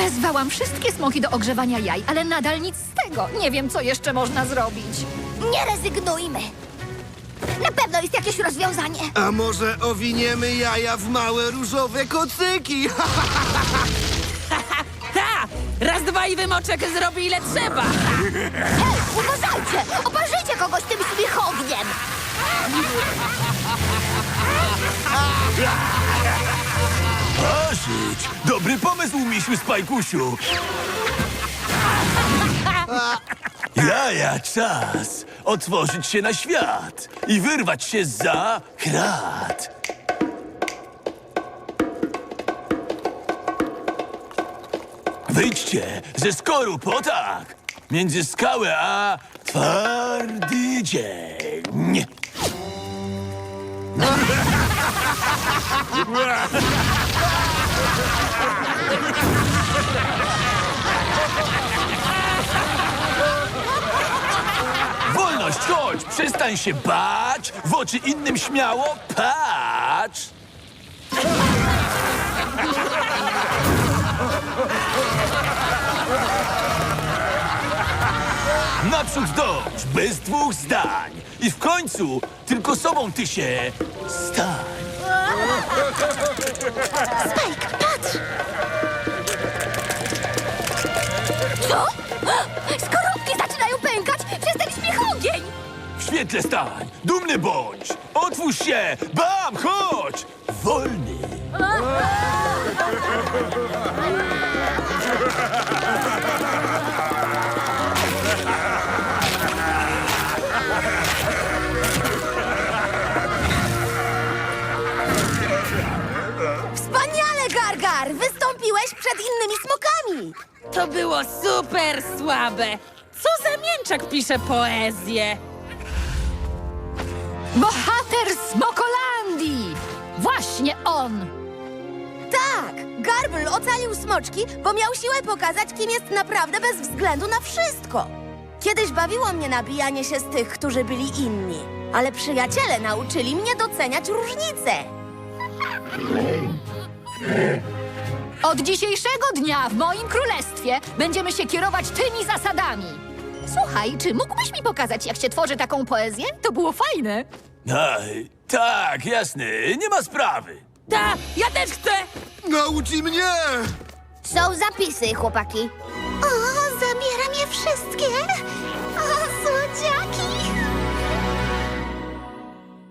Używałam wszystkie smoki do ogrzewania jaj, ale nadal nic z tego. Nie wiem, co jeszcze można zrobić. Nie rezygnujmy. Na pewno jest jakieś rozwiązanie. A może owiniemy jaja w małe różowe kocyki? Ta! Raz, dwa i wymoczek zrobi ile trzeba! Hej, uważajcie! Oparzyjcie kogoś tym śmichogniem! Dobry pomysł, misiu Spajkusiu! Jaja, czas otworzyć się na świat i wyrwać się za krat. Wyjdźcie ze skorup, o tak! Między skałę a twardy dzień. Wolność, chodź! Przestań się bać! W oczy innym śmiało patrz! Naprzód dąż, bez dwóch zdań! I w końcu tylko sobą ty się stań! Spike, patrz! Co? Skorupki zaczynają pękać przez ten śmichogień! W świetle stań! Dumny bądź! Otwórz się! Bam, chodź! Wolny! Wspaniale, Gargar! Wystąpiłeś przed innymi smokami! To było super słabe! Co za mięczak pisze poezję? Bohater Smokolandii! Właśnie on! Tak! Garble ocalił smoczki, bo miał siłę pokazać, kim jest naprawdę bez względu na wszystko. Kiedyś bawiło mnie nabijanie się z tych, którzy byli inni. Ale przyjaciele nauczyli mnie doceniać różnice. Od dzisiejszego dnia w moim królestwie będziemy się kierować tymi zasadami. Słuchaj, czy mógłbyś mi pokazać, jak się tworzy taką poezję? To było fajne. Aj, tak, jasne, nie ma sprawy. Ta! Ja też chcę! Nauczy mnie! Są zapisy, chłopaki.